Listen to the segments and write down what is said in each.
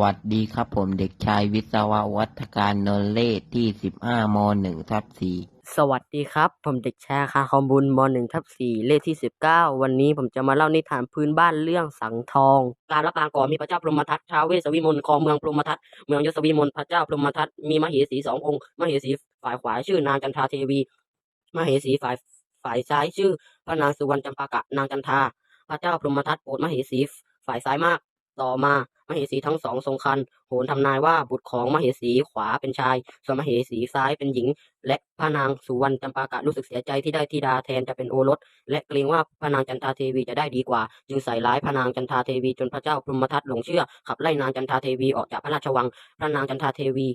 วัสดีครับผมเด็กชายวิศววัฒการนนเลศที่สิบห้ามหนึ่งทับสี่สวัสดีครับ ผมเด็กชายคาคอมบุญมหนึ่งทับสี่เลขที่สิบเก้าวันนี้ผมจะมาเล่านิทานพื้นบ้านเรื่องสังทอง การละปางก่อมีพระเจ้าพรหมทัตท้าวเวสสวิมลครองเมืองพรหมทัตเมืองยศวิมลพระเจ้าพรหมทัตมีมเหสีสององค์มเหสีฝ่ายขวาชื่อนางจันทาเทวี มเหสีฝ่ายฝ่ายซ้ายชื่อพระนางสุวรรณจำปากะนางจันทา พระเจ้าพรหมทัตโปรดมเหสีฝ่ายซ้ายมาก ต่อมามเหสีทั้งสองทรงคันโหนทำนายว่าบุตรของมเหสีขวาเป็นชาย ส่วนมเหสีซ้ายเป็นหญิง และพระนางสุวรรณจำปากะรู้สึกเสียใจที่ได้ธิดาแทนจะเป็นโอรส และเกรงว่าพระนางจันทาเทวีจะได้ดีกว่า จึงใส่ร้ายพระนางจันทาเทวีจนพระเจ้าพรหมทัตหลงเชื่อ ขับไล่นางจันทาเทวีออกจากพระราชวัง พระนางจันทาเทวี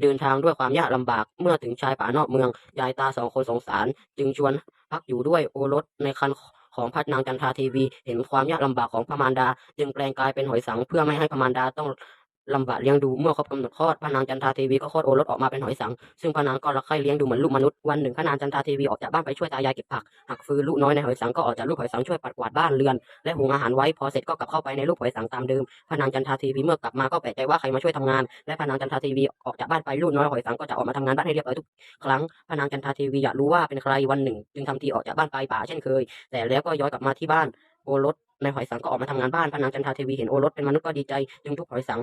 เดินทางด้วยความยากลำบากเมื่อถึงชายป่านอกเมืองยายตาสองคนสงสาร จึงชวนพักอยู่ด้วยโอรสในคัน ของพระนางจันทราเทวี เห็นความยากลำบากของพระมารดา จึงแปลงกายเป็นหอยสังเพื่อไม่ให้พระมารดาต้อง ลำบากเลี้ยงดูเมื่อครบกำหนดคลอดพระนางจันทาเทวีก็คลอดโอรสออกมาเป็นหอยสัง ซึ่งพระนางก็รักใคร่เลี้ยงดูเหมือนลูกมนุษย์วันหนึ่งพระนางจันทาเทวีออกจากบ้านไปช่วยตายายเก็บผักหักฟืนลูกน้อยในหอยสังก็ออกจากลูกหอยสังช่วยปัดกวาดบ้านเรือน และหุงอาหารไว้พอเสร็จก็กลับเข้าไปในลูกหอยสังตามเดิมพระนางจันทาเทวีเมื่อกลับมาก็แปลกใจว่าใครมาช่วยทำงานและพระนางจันทาเทวีออกจากบ้านไปลูกน้อยหอยสังก็จะออกมาทำงานบ้านให้เรียบร้อยทุกครั้งพระนางจันทาเทวีอยากรู้ว่าเป็นใครวันหนึ่ง จึงทำทีออกจากบ้านไปป่าเช่นเคย แต่แล้วก็ย้อนกลับมาที่บ้านโอรสในหอยสังก็ออกมาทำงานบ้านพระนางจันทาเทวีเห็นโอรสเป็นมนุษย์ก็ดีใจจึงทุบหอยสัง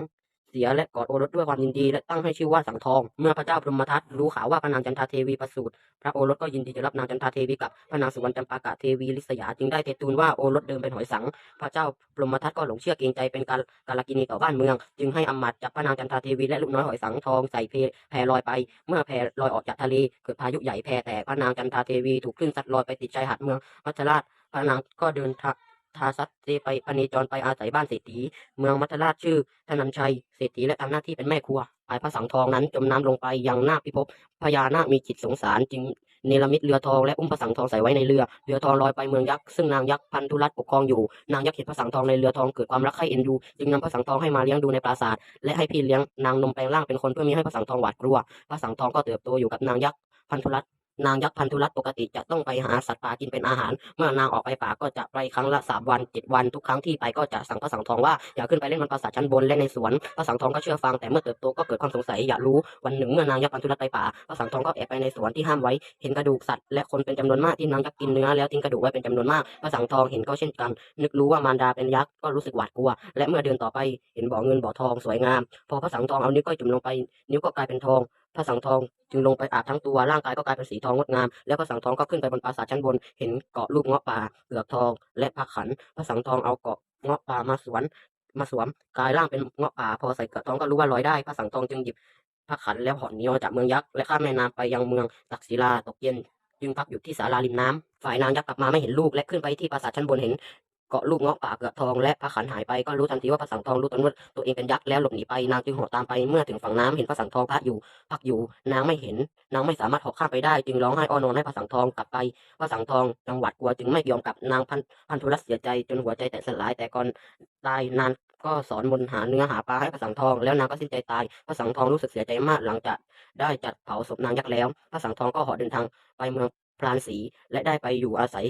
เสียและกอดโอรสด้วยความยินดี และตั้งให้ชื่อว่าสังทอง เมื่อพระเจ้าพรหมทัตรู้ข่าวว่าพระนางจันทาเทวีประสูติพระโอรสก็ยินดีจะรับนางจันทาเทวีกับพระนางสุวรรณจำปากะเทวีลิษยาจึงได้เททูลว่าโอรสเดิมเป็นหอยสัง พระเจ้าพรหมทัตก็หลงเชื่อเกรงใจเป็นการกาลกินีต่อบ้านเมือง จึงให้อำมาตย์จับพระนางจันทาเทวีและลูกน้อยหอยสังทองใส่เพแพลอยไป เมื่อแพลอยออกจากทะเลเกิดพายุใหญ่แพแตกพระนางจันทาเทวีถูกคลื่นซัดลอยไปติดชายหาดเมืองมัจราชพระนางก็เดินทาง ทาซัดเซไปพเนจรไปอาศัยบ้านเศรษฐี เมืองมัทราชชื่อธนันชัยเศรษฐีและทำหน้าที่เป็นแม่ครัวฝ่ายพระสังทองนั้นจมน้ำลงไปยังนาพิภพพญานาคมีจิตสงสารจึงเนรมิตเรือทองและอุ้มพระสังทองใส่ไว้ในเรือ เรือทองลอยไปเมืองยักษ์ซึ่งนางยักษ์พันธุรัตปกครองอยู่ นางยักษ์เห็นพระสังทองในเรือทองเกิดความรักใคร่เอ็นดู จึงนำพระสังทองให้มาเลี้ยงดูในปราสาทและให้พี่เลี้ยงนางนมแปลงร่างเป็นคนเพื่อมิให้พระสังทองหวาดกลัว พระสังทองก็เติบโตอยู่กับนางยักษ์พันธุรัต นางยักษ์พันธุรัตปกติจะต้องไปหาสัตว์ป่ากินเป็นอาหาร เมื่อนางออกไปป่าก็จะไปครั้งละสามวันเจ็ดวันทุกครั้งที่ไปก็จะสั่งพระสังทองว่าอย่าขึ้นไปเล่นบนปราสาทชั้นบนและในสวนพระสังทองก็เชื่อฟังแต่เมื่อเติบโตก็เกิดความสงสัยอยากรู้วันหนึ่งเมื่อนางยักษ์พันธุรัตไปป่าพระสังทองก็แอบไปในสวนที่ห้ามไว้เห็นกระดูกสัตว์และคนเป็นจำนวนมากที่นางยักษ์กินเนื้อแล้วทิ้งกระดูกไว้เป็นจำนวนมากพระสังทองเห็นก็เช่นกัน นึกรู้ว่ามารดาเป็นยักษ์ก็รู้สึกหวาดกลัว และเมื่อเดินต่อไปเห็นบ่อเงินบ่อทองสวยงาม พอพระสังทองเอานิ้วก้อยจุ่มลงไป นิ้วก็กลายเป็นทอง พระสังทองจึงลงไปอาบทั้งตัวร่างกายก็กลายเป็นสีทองงดงาม แล้วพระสังทองก็ขึ้นไปบนปราสาทชั้นบน เห็นเกาะรูปเงาะป่าเปลือกทอง และผ้าขันพระสังทองเอาเกาะเงาะป่ามาสวนมาสวมกลายร่างเป็นเงาะป่าพอใส่เกราะทองก็รู้ว่าลอยได้พระสังทองจึงหยิบผ้าขันแล้วเหอนนีออกจากเมืองยักษ์และข้ามแม่น้ำไปยังเมืองตักศิลาตกเย็น จึงพักอยู่ที่ศาลาริมน้ำฝ่ายนางยักษ์กลับมาไม่เห็นลูกและขึ้นไปที่ปราสาทชั้นบนเห็น เกาะลูกเงาะป่าเกือกทองและพระขันหายไปก็รู้ทันทีว่าพระสังทองรู้ตนว่าตัวเองเป็นยักษ์แล้วหลบหนีไปนางจึงหาะตามไปเมื่อถึงฝั่งน้ำเห็นพระสังทองพักอยู่พักอยู่นางไม่เห็นนางไม่สามารถหาะข้ามไปได้ จึงร้องไห้อ้อนวอนให้พระสังทองกลับไปพระสังทองจังหวัดกลัวจึงไม่ยอมกลับนางพันพันธุรัตน์เสียใจจนหัวใจแตกสลายแต่ก่อนตายนางก็สอนมนหาเนื้อหาปลาให้พระสังทองแล้วนางก็สิ้นใจตายพระสังทองรู้สึกเสียใจมากหลังจากได้จัดเผาศพนางยักษ์แล้วพระสังทองก็หาะเดินทางไปเมืองพรานสีและได้ไปอยู่อาศัย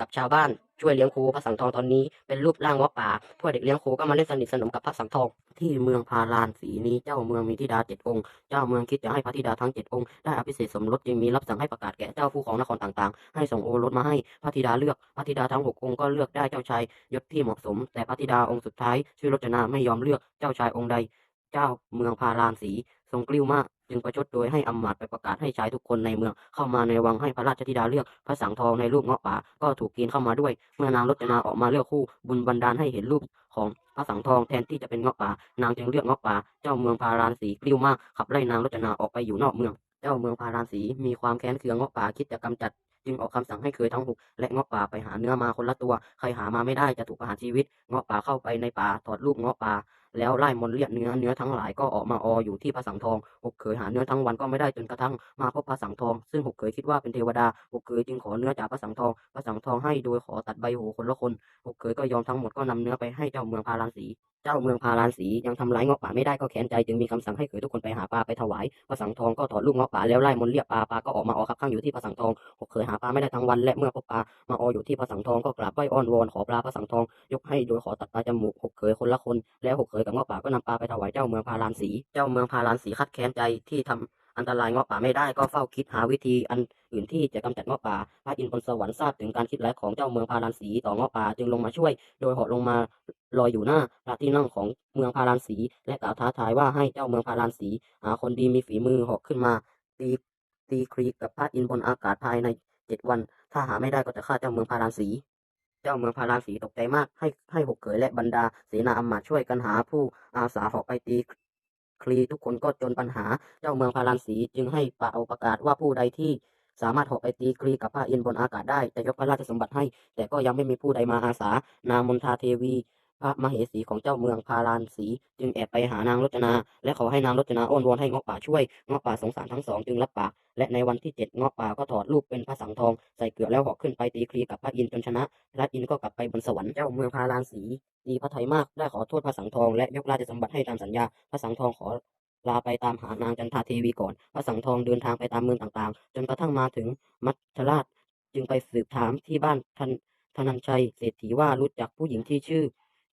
กับชาวบ้าน ช่วยเลี้ยงโคพระสังทองตอนนี้เป็นรูปร่างเงาป่าพวกเด็กเลี้ยงโคก็มาเล่นสนิทสนมกับพระสังทองที่เมืองพาลานสีนี้เจ้าเมืองมีธิดาเจ็ดองค์เจ้าเมืองคิดจะให้พระธิดาทั้งเจ็ดองค์ได้อภิเษกสมรสจึงมีรับสั่งให้ประกาศแก่เจ้าผู้ของนครต่างๆ ให้ส่งโอรสมาให้พระธิดาเลือกพระธิดาทั้งหกองค์ก็เลือกได้เจ้าชายยศที่เหมาะสม แต่พระธิดาองค์สุดท้ายชื่อรจนาไม่ยอมเลือกเจ้าชายองค์ใด เจ้าเมืองพาลานสีทรงกลิ้วมาก จึงประชดโดยให้อำมาตย์ไปประกาศให้ชายทุกคนในเมือง เข้ามาในวังให้พระราชธิดาเลือกพระสังทองในรูปเงาะป่าก็ถูกกินเข้ามาด้วย เมื่อนางรจนาออกมาเลือกคู่ บุญบันดาลให้เห็นรูปของพระสังทองแทนที่จะเป็นเงาะป่านางจึงเลือกเงาะป่าเจ้าเมืองพาราณสีกลิ้วมากขับไล่นางรจนาออกไปอยู่นอกเมือง เจ้าเมืองพาราณสีมีความแค้นเคืองเงาะป่าคิดจะกำจัดจึงออกคำสั่งให้เคยทั้งหกและเงาะป่าไปหาเนื้อมาคนละตัว ใครหามาไม่ได้จะถูกประหารชีวิต เงาะป่าเข้าไปในป่าถอดรูปเงาะป่า แล้วไล่มนเรียกเนื้อเนื้อทั้งหลายก็ออกมาอออยู่ที่พระสังทองหกเขยหาเนื้อทั้งวันก็ไม่ได้จนกระทั่งมาพบพระสังทอง ซึ่งหกเขยคิดว่าเป็นเทวดาหกเขยจึงขอเนื้อจากพระสังทองพระสังทองให้โดยขอตัดใบหูคนละคนหกเขยก็ยอมทั้งหมดก็นำเนื้อไปให้เจ้าเมืองพาราณสี เจ้าเมืองพาราณสียังทำร้ายเงาะป่าไม่ได้ก็แค้นใจจึงมีคำสั่งให้เขยทุกคนไปหาปลาไปถวายพระสังทองก็ถอดลูกเงาะป่าแล้วไล่มนเรียกปลาปลาก็ออกมาออกคับข้างอยู่ที่พระสังทองหกเขยหาปลาไม่ได้ทั้งวันและเมื่อพบปลามาอออยู่ที่พระสังทองก็กราบไหว้อ้อนวอนขอปลาพระสังทอง ยกให้โดยขอตัดปลาจมูกหกเขยคนละคน แล้วหกเขยกับเงาะป่าก็นำปลาไปถวายเจ้าเมืองพาราณสี เจ้าเมืองพาราณสีคัดแค้นใจที่ทำ อันตรายเงาะป่าไม่ได้ก็เฝ้าคิดหาวิธีอันอื่นที่จะกำจัดเงาะป่า พระอินทร์บนสวรรค์ทราบถึงการคิดร้ายของเจ้าเมืองพาราณสีต่อเงาะป่าจึงลงมาช่วย โดยเหาะลงมาลอยอยู่หน้าพระที่นั่งของเมืองพาราณสี และกล่าวท้าทายว่าให้เจ้าเมืองพาราณสีหาคนดีมีฝีมือเหาะขึ้นมา ตีตีครีกับพระอินทร์บนอากาศภายในเจ็ดวัน ถ้าหาไม่ได้ก็จะฆ่าเจ้าเมืองพาราณสีเจ้าเมืองพาราสีตกใจมากให้ให้หกเขยและบรรดาเสนาอำมาตย์ช่วยกันหาผู้อาสาหาะไปตี คลีทุกคนก็จนปัญหาเจ้าเมืองพาราณสีจึงให้ป่าเอาประกาศว่าผู้ใดที่สามารถหอบไปตีคลีกับพระอินทร์บนอากาศได้จะยกพระราชสมบัติให้ แต่ก็ยังไม่มีผู้ใดมาอาสานางมนทาเทวี พระมเหสีของเจ้าเมืองพาราณสี จึงแอบไปหานางรจนา และขอให้นางรจนาอ้อนวอนให้เงาะป่าช่วยเงาะป่าสงสารทั้งสองจึงรับปากและในวันที่เจ็ดเงาะป่าก็ถอดรูปเป็นพระสังทองใส่เกลือแล้วหาะขึ้นไปตีคลีกับพระอินทร์จนชนะพระอินทร์ก็กลับไปบนสวรรค์เจ้าเมืองพาราณสีดีพระไทยมากได้ขอโทษพระสังทองและยกราชสมบัติให้ตามสัญญาพระสังทองขอลาไปตามหานางจันทาเทวีก่อน พระสังทองเดินทางไปตามเมืองต่างๆ จนกระทั่งมาถึงมัทราช จึงไปสืบถามที่บ้านทันธนัญชัยเศรษฐีว่ารู้จักผู้หญิงที่ชื่อ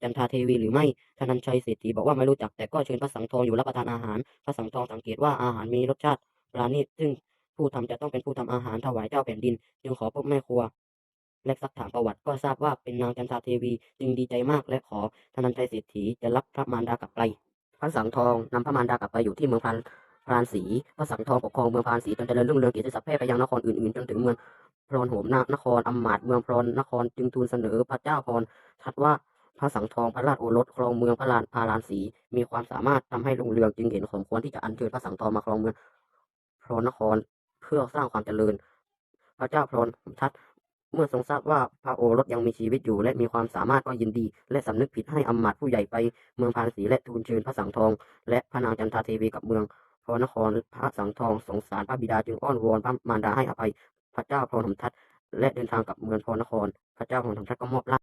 จันทาเทวีหรือไม่ธนัญชัยเศรษฐีบอกว่าไม่รู้จักแต่ก็เชิญพระสังทองอยู่รับประทานอาหาร พระสังทองสังเกตว่าอาหารมีรสชาติปราณีตซึ่งผู้ทำจะต้องเป็นผู้ทำอาหารถวายเจ้าแผ่นดิน จึงขอพบแม่ครัว และซักถามประวัติก็ทราบว่าเป็นนางจันทาเทวี จึงดีใจมากและขอธนัญชัยเศรษฐีจะรับพระมารดากลับไปพระสังทองนำพระมารดากลับไปอยู่ที่เมืองพันพรานศรีพระสังทองปกครองเมืองพรานศรีจนเจริญรุ่งเรืองกิจศัพท์แพร่ไปยังนครอื่นๆจนถึงเมืองพรนโหมนานครอำมาตเมืองพรนนครจึงทูลเสนอพระเจ้าพรทัดว่า พระสังทองพระราชโอรสครองเมืองพระลานพาลานศรีมีความสามารถทำให้รุ่งเรืองจึงเห็นสมควรที่จะอัญเชิญพระสังทองมาครองเมืองพรนนครเพื่อสร้างความเจริญ พระเจ้าพรนทัดเมื่อทรงทราบว่าพระโอรสยังมีชีวิตอยู่ และมีความสามารถก็ยินดี และสำนึกผิดให้อำมาตย์ผู้ใหญ่ไปเมืองพาราณสีและทูลเชิญพระสังทอง และพระนางจันทาเทวีกับเมืองพระนครพระสังทองสงสารพระบิดาจึงอ้อนวอนพระมารดาให้อภัย พระเจ้าพรหมทัตและเดินทางกับเมืองพระนคร พระเจ้าพรหมทัตก็มอบราช